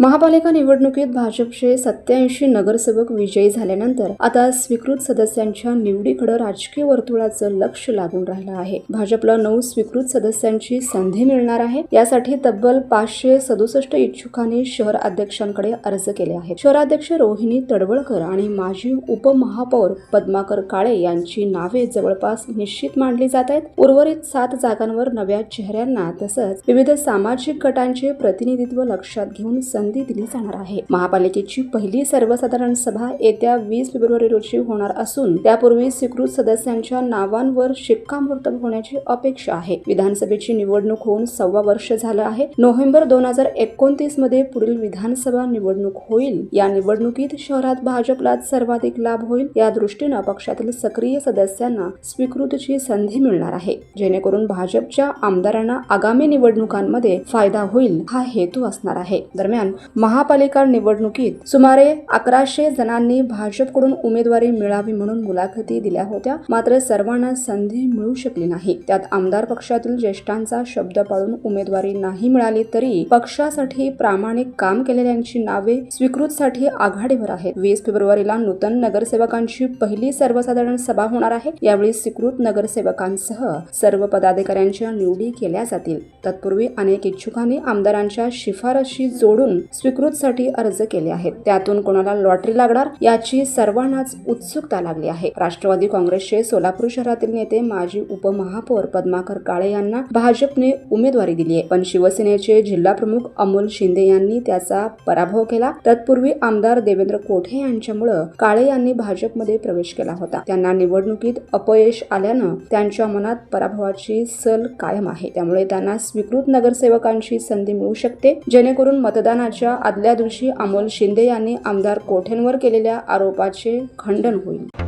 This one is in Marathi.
महापालिका निवडणुकीत भाजपचे सत्याऐंशी नगरसेवक विजयी झाल्यानंतर आता स्वीकृत सदस्यांच्या निवडीकडे राजकीय वर्तुळाचं लक्ष लागून राहिलं आहे. भाजपला नऊ स्वीकृत सदस्यांची संधी मिळणार आहे. यासाठी तब्बल पाचशे सदुसष्ट इच्छुकांनी शहर अध्यक्षांकडे अर्ज केले आहेत. शहराध्यक्ष रोहिणी तडवळकर आणि माजी उपमहापौर पद्माकर काळे यांची नावे जवळपास निश्चित मांडली जात आहेत. उर्वरित सात जागांवर नव्या चेहऱ्यांना तसंच विविध सामाजिक गटांचे प्रतिनिधित्व लक्षात घेऊन संधी दिली जाणार आहे. महापालिकेची पहिली सर्वसाधारण सभा येत्या वीस फेब्रुवारी रोजी होणार असून त्यापूर्वी स्वीकृत सदस्यांच्या नावांवर शिक्कामोर्तब होण्याची अपेक्षा आहे. विधानसभेची निवडणूक होऊन सव्वा वर्ष झालं आहे. नोव्हेंबर दोन हजार एकोणतीसमध्ये पुढील विधानसभा निवडणूक होईल. या निवडणुकीत शहरात भाजपला सर्वाधिक लाभ होईल. या दृष्टीनं पक्षातील सक्रिय सदस्यांना स्वीकृतीची संधी मिळणार आहे. जेणेकरून भाजपच्या आमदारांना आगामी निवडणुकांमध्ये फायदा होईल हा हेतू असणार आहे. दरम्यान महापालिका निवडणुकीत सुमारे अकराशे जणांनी भाजपकडून उमेदवारी मिळावी म्हणून मुलाखती दिल्या होत्या. मात्र सर्वांना संधी मिळू शकली नाही. त्यात आमदार पक्षातील ज्येष्ठांचा शब्द पाळून उमेदवारी नाही मिळाली तरी पक्षासाठी प्रामाणिक काम केलेल्यांची नावे स्वीकृतसाठी आघाडीवर आहेत. वीस फेब्रुवारीला नूतन नगरसेवकांची पहिली सर्वसाधारण सभा होणार आहे. यावेळी स्वीकृत नगरसेवकांसह सर्व पदाधिकाऱ्यांच्या निवडी केल्या जातील. तत्पूर्वी अनेक इच्छुकांनी आमदारांच्या शिफारशी जोडून स्वीकृतसाठी अर्ज केले आहेत. त्यातून कोणाला लॉटरी लागणार याची सर्वांनाच उत्सुकता लागली आहे. राष्ट्रवादी काँग्रेसचे सोलापूर शहरातील नेते माजी उपमहापौर पद्माकर काळे यांना भाजपने उमेदवारी दिली आहे. पण शिवसेनेचे जिल्हा प्रमुख अमोल शिंदे यांनी त्याचा पराभव केला. तत्पूर्वी आमदार देवेंद्र कोठे यांच्यामुळे काळे यांनी भाजपमध्ये प्रवेश केला होता. त्यांना निवडणुकीत अपयश आल्यानं त्यांच्या मनात पराभवाची सल कायम आहे. त्यामुळे त्यांना स्वीकृत नगरसेवकांची संधी मिळू शकते. जेणेकरून मतदानाच्या आदल्या दिवशी अमोल शिंदे यांनी आमदार कोठेंवर केलेल्या आरोपाचे खंडन होईल.